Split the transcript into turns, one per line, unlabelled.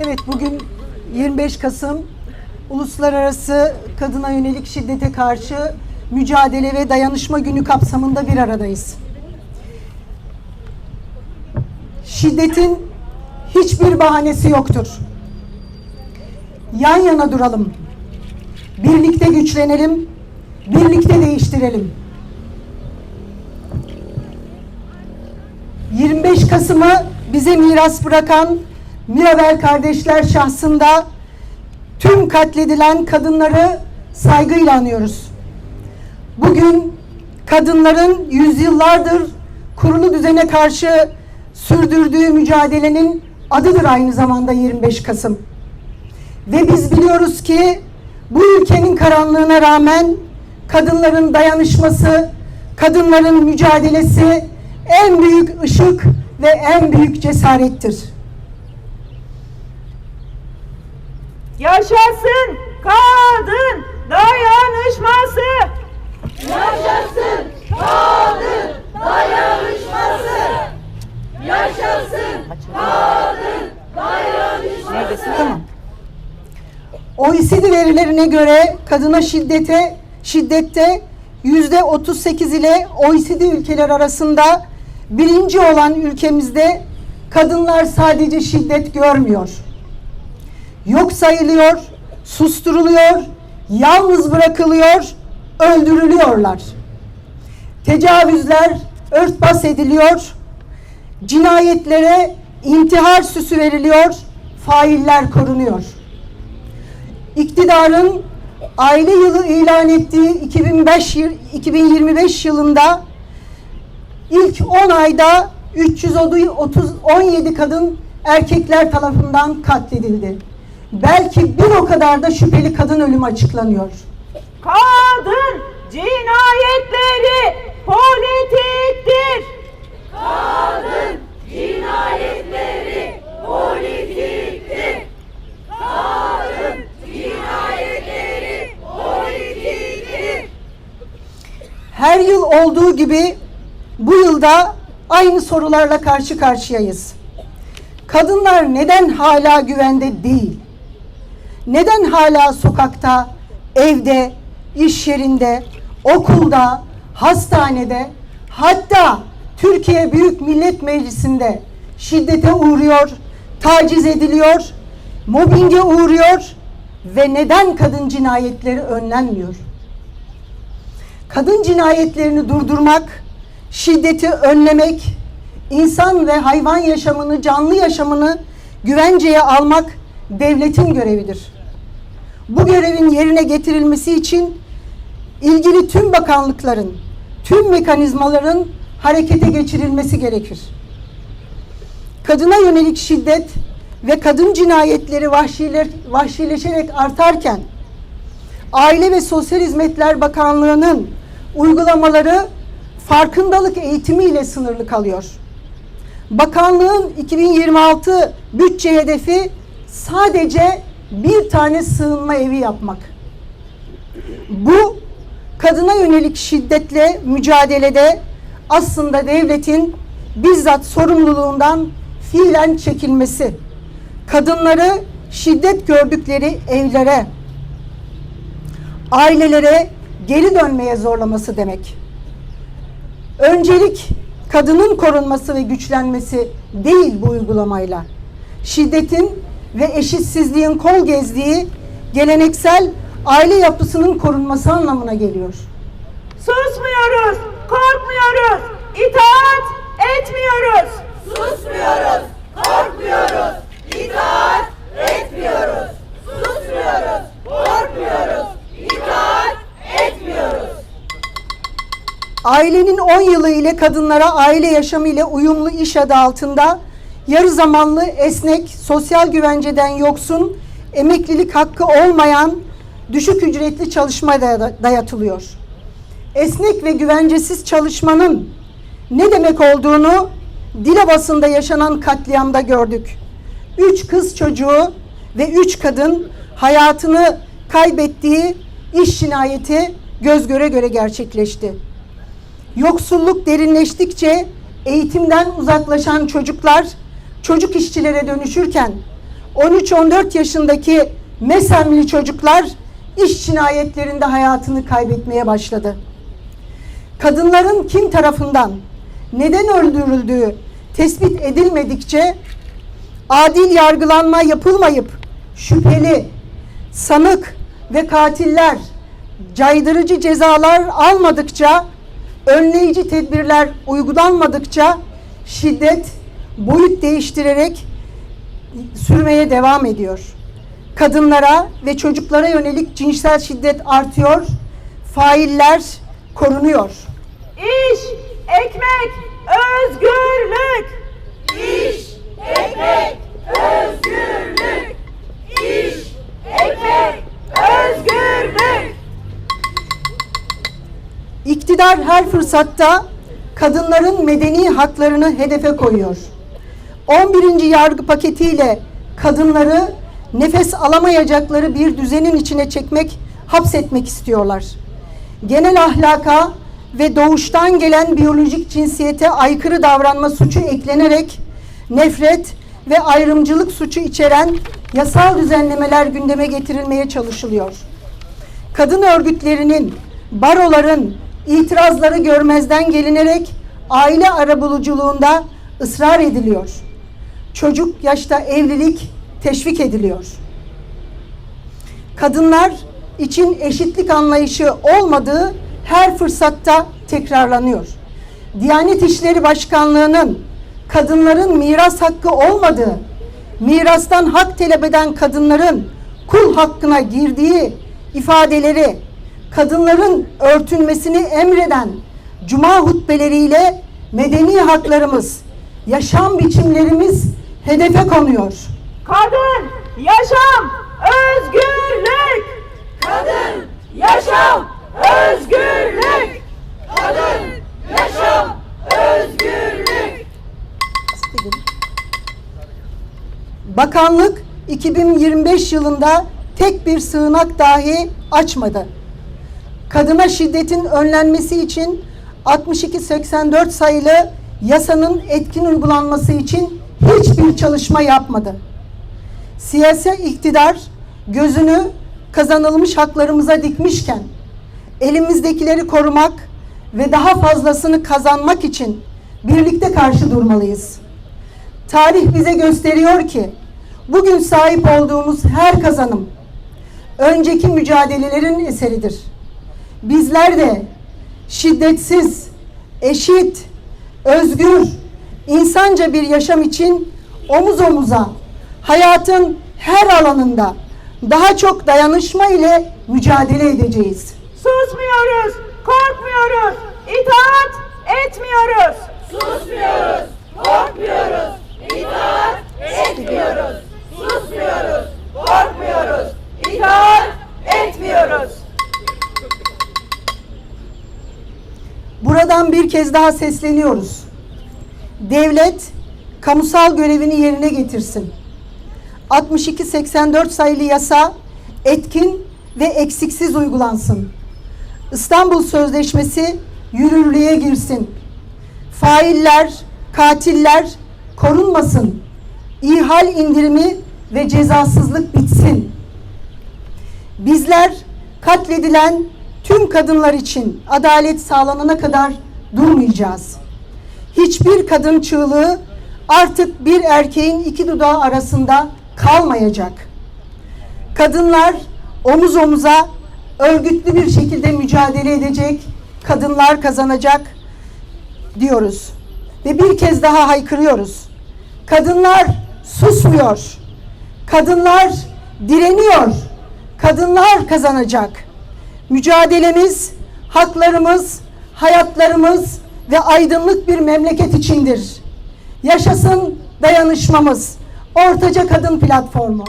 Evet bugün 25 Kasım Uluslararası Kadına Yönelik Şiddete Karşı Mücadele ve Dayanışma Günü kapsamında bir aradayız. Şiddetin hiçbir bahanesi yoktur. Yan yana duralım. Birlikte güçlenelim. Birlikte değiştirelim. 25 Kasım'ı bize miras bırakan Mirabel kardeşler şahsında tüm katledilen kadınları saygıyla anıyoruz. Bugün kadınların yüzyıllardır kurulu düzene karşı sürdürdüğü mücadelenin adıdır aynı zamanda 25 Kasım. Ve biz biliyoruz ki bu ülkenin karanlığına rağmen kadınların dayanışması, kadınların mücadelesi en büyük ışık ve en büyük cesarettir.
Yaşasın kadın dayanışması.
Yaşasın kadın dayanışması. Yaşasın kadın dayanışması.
OECD verilerine göre kadına şiddete şiddette yüzde 38 ile OECD ülkeler arasında birinci olan ülkemizde kadınlar sadece şiddet görmüyor. Yok sayılıyor, susturuluyor, yalnız bırakılıyor, öldürülüyorlar. Tecavüzler örtbas ediliyor, cinayetlere intihar süsü veriliyor, failler korunuyor iktidarın aile yılı ilan ettiği 2005 yıl- 2025 yılında ilk 10 ayda 317 kadın erkekler tarafından katledildi. Belki bir o kadar da şüpheli kadın ölümü açıklanıyor.
Kadın cinayetleri politiktir.
Kadın cinayetleri politiktir. Kadın cinayetleri politiktir.
Her yıl olduğu gibi bu yılda aynı sorularla karşı karşıyayız. Kadınlar neden hala güvende değil? Neden hala sokakta, evde, iş yerinde, okulda, hastanede, hatta Türkiye Büyük Millet Meclisi'nde şiddete uğruyor, taciz ediliyor, mobbinge uğruyor ve neden kadın cinayetleri önlenmiyor? kadın cinayetlerini durdurmak, şiddeti önlemek, insan ve hayvan yaşamını, canlı yaşamını güvenceye almak devletin görevidir. Bu görevin yerine getirilmesi için ilgili tüm bakanlıkların, tüm mekanizmaların harekete geçirilmesi gerekir. Kadına yönelik şiddet ve kadın cinayetleri vahşiler, vahşileşerek artarken Aile ve Sosyal Hizmetler Bakanlığı'nın uygulamaları farkındalık eğitimiyle sınırlı kalıyor. Bakanlığın 2026 bütçe hedefi sadece bir tane sığınma evi yapmak. Bu kadına yönelik şiddetle mücadelede aslında devletin bizzat sorumluluğundan fiilen çekilmesi. Kadınları şiddet gördükleri evlere, ailelere geri dönmeye zorlaması demek. Öncelik kadının korunması ve güçlenmesi değil bu uygulamayla. Şiddetin ve eşitsizliğin kol gezdiği geleneksel aile yapısının korunması anlamına geliyor.
Susmuyoruz, korkmuyoruz, itaat etmiyoruz.
Susmuyoruz, korkmuyoruz, itaat etmiyoruz. Susmuyoruz, korkmuyoruz, itaat etmiyoruz.
Ailenin 10 yılı ile kadınlara aile yaşamı ile uyumlu iş adı altında yarı zamanlı, esnek, sosyal güvenceden yoksun, emeklilik hakkı olmayan düşük ücretli çalışma daya- dayatılıyor. Esnek ve güvencesiz çalışmanın ne demek olduğunu dile basında yaşanan katliamda gördük. Üç kız çocuğu ve üç kadın hayatını kaybettiği iş cinayeti göz göre göre gerçekleşti. Yoksulluk derinleştikçe eğitimden uzaklaşan çocuklar çocuk işçilere dönüşürken 13-14 yaşındaki mesemli çocuklar iş cinayetlerinde hayatını kaybetmeye başladı. Kadınların kim tarafından neden öldürüldüğü tespit edilmedikçe adil yargılanma yapılmayıp şüpheli, sanık ve katiller caydırıcı cezalar almadıkça, önleyici tedbirler uygulanmadıkça şiddet boyut değiştirerek sürmeye devam ediyor. Kadınlara ve çocuklara yönelik cinsel şiddet artıyor, failler korunuyor.
İş, ekmek, özgürlük.
İş, ekmek, özgürlük. İş, ekmek,
Özgürlük.
İktidar her fırsatta kadınların medeni haklarını hedefe koyuyor. 11. yargı paketiyle kadınları nefes alamayacakları bir düzenin içine çekmek, hapsetmek istiyorlar. Genel ahlaka ve doğuştan gelen biyolojik cinsiyete aykırı davranma suçu eklenerek nefret ve ayrımcılık suçu içeren yasal düzenlemeler gündeme getirilmeye çalışılıyor kadın örgütlerinin, baroların itirazları görmezden gelinerek aile arabuluculuğunda ısrar ediliyor. Çocuk yaşta evlilik teşvik ediliyor. Kadınlar için eşitlik anlayışı olmadığı her fırsatta tekrarlanıyor. Diyanet İşleri Başkanlığı'nın kadınların miras hakkı olmadığı, mirastan hak talep eden kadınların kul hakkına girdiği ifadeleri, kadınların örtünmesini emreden cuma hutbeleriyle medeni haklarımız, yaşam biçimlerimiz hedefe konuyor.
Kadın, yaşam, özgürlük.
Kadın, yaşam, özgürlük. Kadın, yaşam, özgürlük.
Bakanlık 2025 yılında tek bir sığınak dahi açmadı. Kadına şiddetin önlenmesi için 6284 sayılı yasanın etkin uygulanması için hiçbir çalışma yapmadı. Siyasi iktidar gözünü kazanılmış haklarımıza dikmişken elimizdekileri korumak ve daha fazlasını kazanmak için birlikte karşı durmalıyız. Tarih bize gösteriyor ki bugün sahip olduğumuz her kazanım önceki mücadelelerin eseridir. Bizler de şiddetsiz, eşit, özgür, insanca bir yaşam için omuz omuza hayatın her alanında daha çok dayanışma ile mücadele edeceğiz.
Susmuyoruz, korkmuyoruz, itaat etmiyoruz.
Susmuyoruz, korkmuyoruz, itaat etmiyoruz. Susmuyoruz, korkmuyoruz, itaat etmiyoruz.
Buradan bir kez daha sesleniyoruz. Devlet kamusal görevini yerine getirsin. 6284 sayılı yasa etkin ve eksiksiz uygulansın. İstanbul Sözleşmesi yürürlüğe girsin. Failler, katiller korunmasın. İhal indirimi ve cezasızlık bitsin. Bizler katledilen tüm kadınlar için adalet sağlanana kadar durmayacağız. Hiçbir kadın çığlığı artık bir erkeğin iki dudağı arasında kalmayacak. Kadınlar omuz omuza örgütlü bir şekilde mücadele edecek, kadınlar kazanacak diyoruz. Ve bir kez daha haykırıyoruz. Kadınlar susmuyor. Kadınlar direniyor. Kadınlar kazanacak. Mücadelemiz, haklarımız, hayatlarımız ve aydınlık bir memleket içindir. Yaşasın dayanışmamız. Ortaca Kadın Platformu.